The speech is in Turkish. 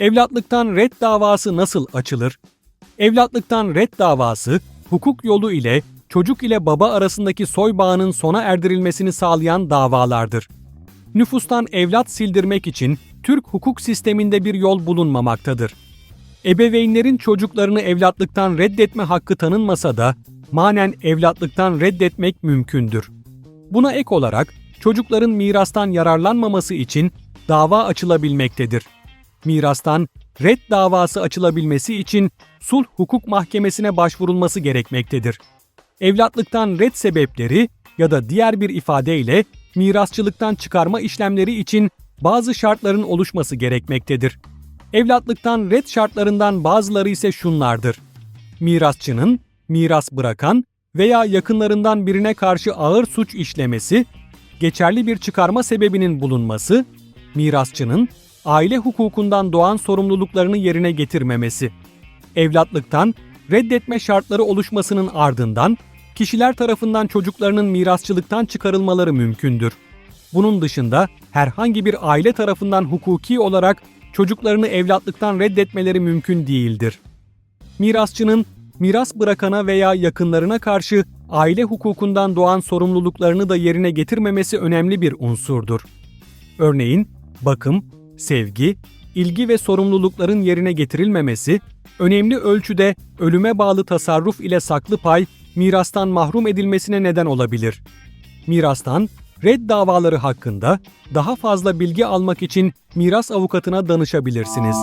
Evlatlıktan red davası nasıl açılır? Evlatlıktan red davası, hukuk yolu ile çocuk ile baba arasındaki soy bağının sona erdirilmesini sağlayan davalardır. Nüfustan evlat sildirmek için Türk hukuk sisteminde bir yol bulunmamaktadır. Ebeveynlerin çocuklarını evlatlıktan reddetme hakkı tanınmasa da manen evlatlıktan reddetmek mümkündür. Buna ek olarak çocukların mirastan yararlanmaması için dava açılabilmektedir. Mirastan red davası açılabilmesi için sulh hukuk mahkemesine başvurulması gerekmektedir. Evlatlıktan red sebepleri ya da diğer bir ifadeyle mirasçılıktan çıkarma işlemleri için bazı şartların oluşması gerekmektedir. Evlatlıktan red şartlarından bazıları ise şunlardır. Mirasçının, miras bırakan veya yakınlarından birine karşı ağır suç işlemesi, geçerli bir çıkarma sebebinin bulunması, mirasçının aile hukukundan doğan sorumluluklarını yerine getirmemesi. Evlatlıktan reddetme şartları oluşmasının ardından kişiler tarafından çocuklarının mirasçılıktan çıkarılmaları mümkündür. Bunun dışında herhangi bir aile tarafından hukuki olarak çocuklarını evlatlıktan reddetmeleri mümkün değildir. Mirasçının miras bırakana veya yakınlarına karşı aile hukukundan doğan sorumluluklarını da yerine getirmemesi önemli bir unsurdur. Örneğin bakım, sevgi, ilgi ve sorumlulukların yerine getirilmemesi, önemli ölçüde ölüme bağlı tasarruf ile saklı pay mirastan mahrum edilmesine neden olabilir. Mirastan red davaları hakkında daha fazla bilgi almak için miras avukatına danışabilirsiniz.